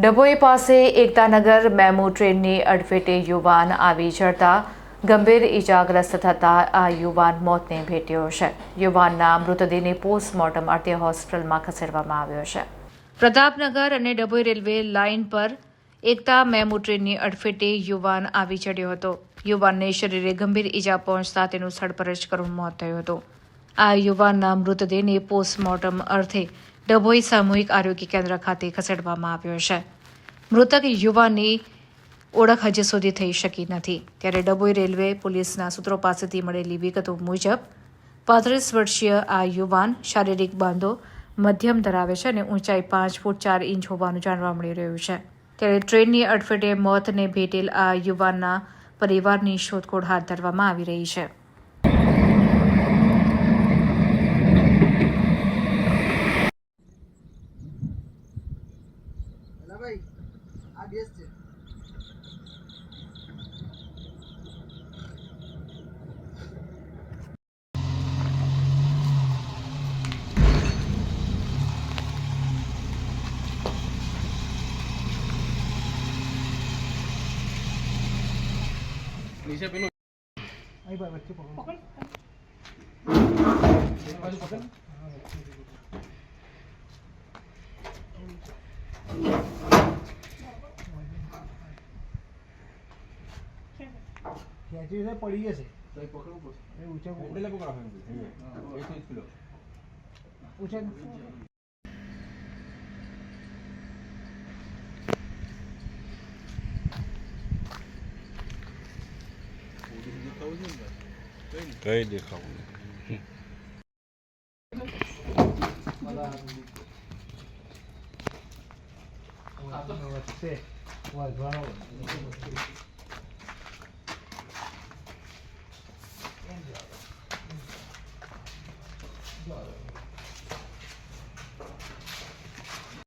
ડભોઈ પાસે એકતાનગર મેમુ ટ્રેનની અડફેટે યુવાન આવી ચડતા ગંભીર ઈજાગ્રસ્ત થતા આ યુવાન મોતને ભેટ્યો છે. યુવાનના મૃતદેહને પોસ્ટમોર્ટમ અર્થે હોસ્પિટલમાં ખસેડવામાં આવ્યો છે. પ્રતાપનગર અને ડભોઈ રેલવે લાઇન પર એકતા મેમુ ટ્રેનની અડફેટે યુવાન આવી ચડ્યો હતો. યુવાનને શરીરે ગંભીર ઈજા પહોંચતા તેનું સ્થળ પર જ કરુણ મોત થયું હતું. આ યુવાનના મૃતદેહને પોસ્ટમોર્ટમ અર્થે ડભોઈ સામૂહિક આરોગ્ય કેન્દ્ર ખાતે ખસેડવામાં આવ્યો છે. મૃતક યુવાનની ઓળખ હજી સુધી થઈ શકી નથી. ત્યારે ડભોઈ રેલવે પોલીસના સૂત્રો પાસેથી મળેલી વિગતો મુજબ, પાંત્રીસ વર્ષીય આ યુવાન શારીરિક બાંધો મધ્યમ ધરાવે છે અને ઊંચાઈ પાંચ ફૂટ ચાર ઇંચ હોવાનું જાણવા મળી રહ્યું છે. ત્યારે ટ્રેનની અડફેટે મોતને ભેટેલ આ યુવાનના પરિવારની શોધખોળ હાથ ધરવામાં આવી રહી છે. ભાઈ આ બેસ છે. નીચે પેલું. અહીં ભાઈ વચ્ચે પકડો. બાજુ પકડ. ખેંચી છે પડી જશે. તો એ પકડવું પડશે. એ ઊંચે ઊંચે કઈ દેખાવું વચ્ચે. વાંધવાનો flow.